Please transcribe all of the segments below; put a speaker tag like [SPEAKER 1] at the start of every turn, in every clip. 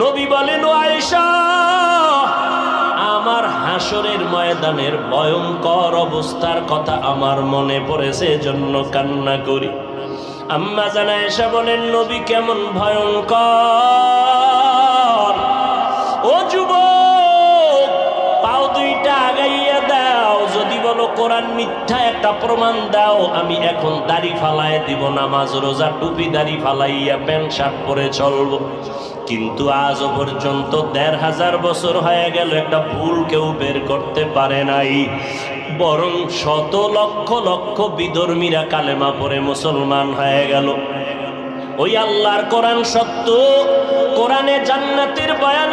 [SPEAKER 1] নবী বলেন আয়েশা, আমার হাসরের ময়দানের ভয়ঙ্কর অবস্থার কথা আমার মনে পড়েছে জন্য কান্না করি। আম্মা জানা এসা বলেন, নবী কেমন ভয়ঙ্কর! কোরআন মিথ্যা একটা প্রমাণ দাও, আমি এখন দাড়ি ফালায় দিব, নামাজ, রোজা, টুপি, দাড়ি ফালাইয়া প্যান্ট, শার্ট পরে চলবো। কিন্তু আজও পর্যন্ত দেড় হাজার বছর হয়ে গেল, একটা ভুল কেউ বের করতে পারে নাই। বরং শত লক্ষ লক্ষ বিধর্মীরা কালেমা পরে মুসলমান হয়ে গেল। ওই আল্লাহর কোরআন সত্য, কোরআনে জান্নাতের বয়ান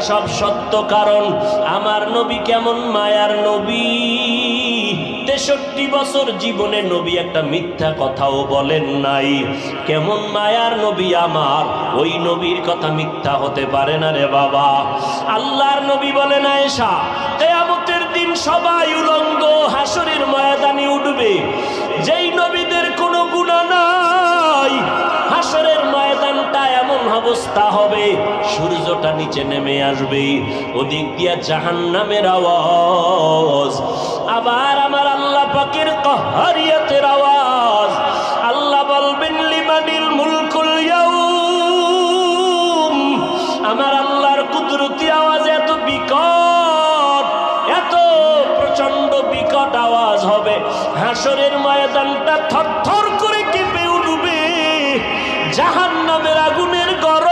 [SPEAKER 1] সব সত্য কারণ। আমার নবী কেমন মায়ার নবী? তেষট্টি বছর জীবনে নবী একটা মিথ্যা কথাও বলেন নাই। কেমন মায়ার নবী আমার? ওই নবীর কথা মিথ্যা হতে পারে না রে বাবা। আল্লাহর নবী বলে বলেন, আয়েশা, কেয়ামতের দিন সবাই অবস্থা হবে, সূর্যটা নিচে নেমে আসবে। ওদিক দিয়া জাহান্নামের আওয়াজ, আবার আমার আল্লাহ পাকের কহারিয়াতের আওয়াজ। আল্লাহ বলবেন লিমানিল মুলকুল আমার আল্লাহর কুদরতি আওয়াজ এত বিকট, এত প্রচণ্ড বিকট আওয়াজ হবে। হাসরের ময়দানটা থরথর করে জাহান্নামের আগুনের গরম